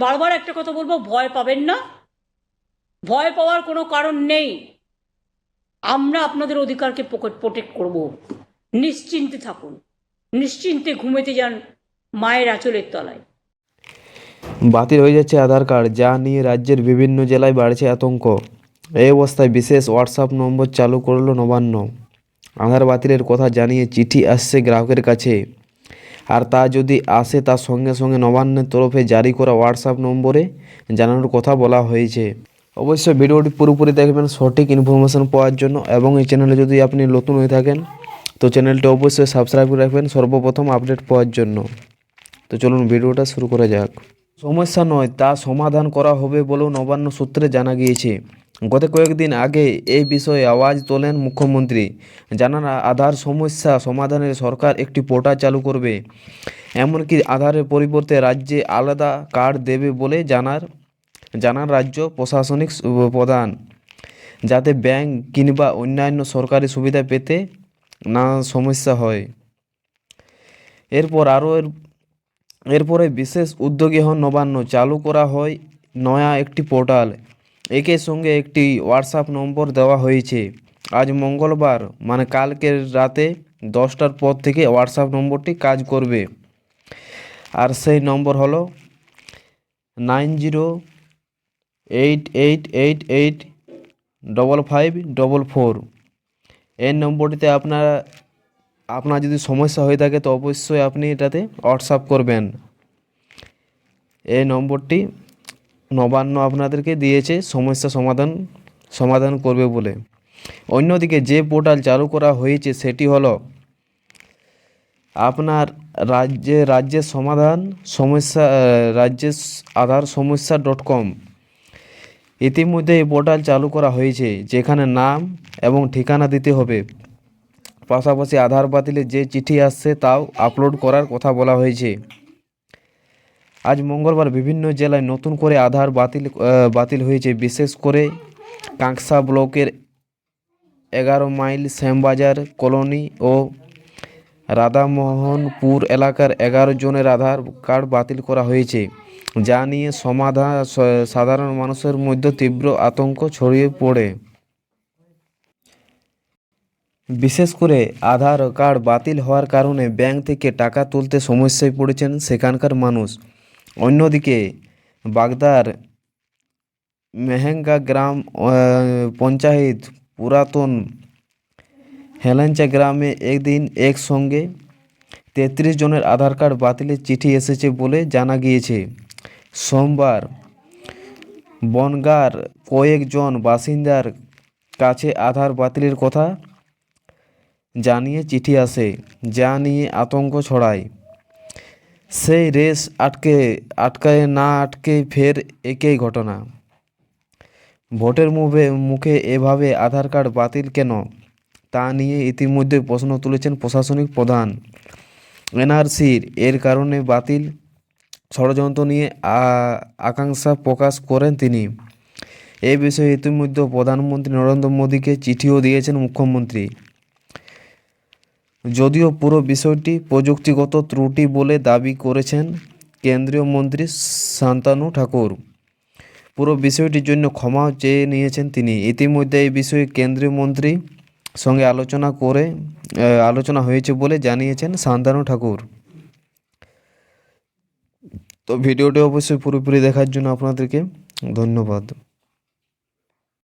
বারবার একটা কথা বলব, ভয় পাবেন না। ভয় পাওয়ার কোনো কারণ নেই। আমরা আপনাদের অধিকারকে পকেট প্রোটেক্ট করব। নিশ্চিন্তে থাকুন। নিশ্চিন্তে ঘুমেতে যান মায়ের আঁচলের তলায়। বাতিল হয়ে যাচ্ছে আধার কার্ড, যা নিয়ে রাজ্যের বিভিন্ন জেলায় বাড়ছে আতঙ্ক। এই অবস্থায় বিশেষ হোয়াটসঅ্যাপ নম্বর চালু করল নবান্ন। আধার বাতিলের কথা জানিয়ে চিঠি আসছে গ্রাহকের কাছে। আর তা যদি আসে, তার সঙ্গে সঙ্গে নবান্নের তরফে জারি করা হোয়াটসঅ্যাপ নম্বরে জানানোর কথা বলা হয়েছে। অবশ্যই ভিডিওটি পুরোপুরি দেখবেন, সঠিক ইনফরমেশন পাওয়ার জন্য এবং এই চ্যানেলে যদি আপনি নতুন হয়ে থাকেন, তো চ্যানেলটি অবশ্যই সাবস্ক্রাইব করে রাখবেন সর্বপ্রথম আপডেট পাওয়ার জন্য। তো চলুন ভিডিওটা শুরু করা যাক। সমস্যা নয়, তা সমাধান করা হবে বলেও নবান্ন সূত্রে জানা গিয়েছে। গত কয়েকদিন আগে এই বিষয়ে আওয়াজ তোলেন মুখ্যমন্ত্রী। জানান, আধার সমস্যা সমাধানে সরকার একটি পোর্টাল চালু করবে। এমনকি আধারের পরিবর্তে রাজ্যে আলাদা কার্ড দেবে বলে জানার, জানান রাজ্য প্রশাসনিক প্রধান। যাতে ব্যাংক কিংবা অন্যান্য সরকারি সুবিধা পেতে না সমস্যা হয়। এরপর আরও এর, এরপরে বিশেষ উদ্যোগী হন নবান্ন। চালু করা হয় নয়া একটি পোর্টাল। একের সঙ্গে একটি হোয়াটসঅ্যাপ নম্বর দেওয়া হয়েছে। আজ মঙ্গলবার মানে কালকের রাতে দশটার পর থেকে হোয়াটসঅ্যাপ নম্বরটি কাজ করবে। আর সেই নম্বর হলো nine zero eight eight eight eight double five double four. এই নম্বরটিতে আপনার আপনার যদি সমস্যা হয়ে থাকে তো অবশ্যই আপনি এটাতে হোয়াটসঅ্যাপ করবেন। এই নম্বরটি নবান্ন আপনাদেরকে দিয়েছে, সমস্যা সমাধান সমাধান করবে বলে। অন্যদিকে যে পোর্টাল চালু করা হয়েছে সেটি হলো আপনার রাজ্যে রাজ্যের সমাধান সমস্যা রাজ্যের আধার সমস্যা ডট কম। ইতিমধ্যে এই পোর্টাল চালু করা হয়েছে, যেখানে নাম এবং ঠিকানা দিতে হবে। পাশাপাশি আধার বাতিলের যে চিঠি আসছে তাও আপলোড করার কথা বলা হয়েছে। আজ মঙ্গলবার বিভিন্ন জেলায় নতুন করে আধার বাতিল বাতিল হয়েছে। বিশেষ করে কাঁকসা ব্লকের এগারো মাইল শ্যামবাজার কলোনি ও রাধামোহনপুর এলাকার এগারো জনের আধার কার্ড বাতিল করা হয়েছে। যা নিয়ে সমাধান সাধারণ মানুষের মধ্যে তীব্র আতঙ্ক ছড়িয়ে পড়ে। বিশেষ করে আধার কার্ড বাতিল হওয়ার কারণে ব্যাংক থেকে টাকা তুলতে সমস্যায় পড়েছেন সেখানকার মানুষ। অন্যদিকে বাগদার মেহেঙ্গা গ্রাম পঞ্চায়েত পুরাতন হেলেঞ্চা গ্রামে একদিন একসঙ্গে তেত্রিশ জনের আধার কার্ড বাতিলের চিঠি এসেছে বলে জানা গিয়েছে। সোমবার বনগার কয়েকজন বাসিন্দার কাছে আধার বাতিলের কথা জানিয়ে চিঠি আসে, যা নিয়ে আতঙ্ক ছড়ায়। সেই রেস আটকে, আটকায় না আটকে ফের একই ঘটনা। ভোটের মুখে মুখে এভাবে আধার কার্ড বাতিল কেন? তা নিয়ে ইতিমধ্যে প্রশ্ন তুলেছেন প্রশাসনিক প্রধান। এনআরসির, এর কারণে বাতিল ষড়যন্ত্র নিয়ে আকাঙ্ক্ষা প্রকাশ করেন তিনি। এ বিষয়ে ইতিমধ্যে প্রধানমন্ত্রী নরেন্দ্র মোদীকে চিঠিও দিয়েছেন মুখ্যমন্ত্রী। যদিও পুরো বিষয়টি প্রযুক্তিগত ত্রুটি বলে দাবি করেছেন কেন্দ্রীয় মন্ত্রী শান্তানু ঠাকুর। পুরো বিষয়টির জন্য ক্ষমা চেয়ে নিয়েছেন তিনি। ইতিমধ্যে এই বিষয়ে কেন্দ্রীয় মন্ত্রী সঙ্গে আলোচনা করে আলোচনা হয়েছে বলে জানিয়েছেন শান্তানু ঠাকুর। তো ভিডিওটি অবশ্যই পুরোপুরি দেখার জন্য আপনাদেরকে ধন্যবাদ।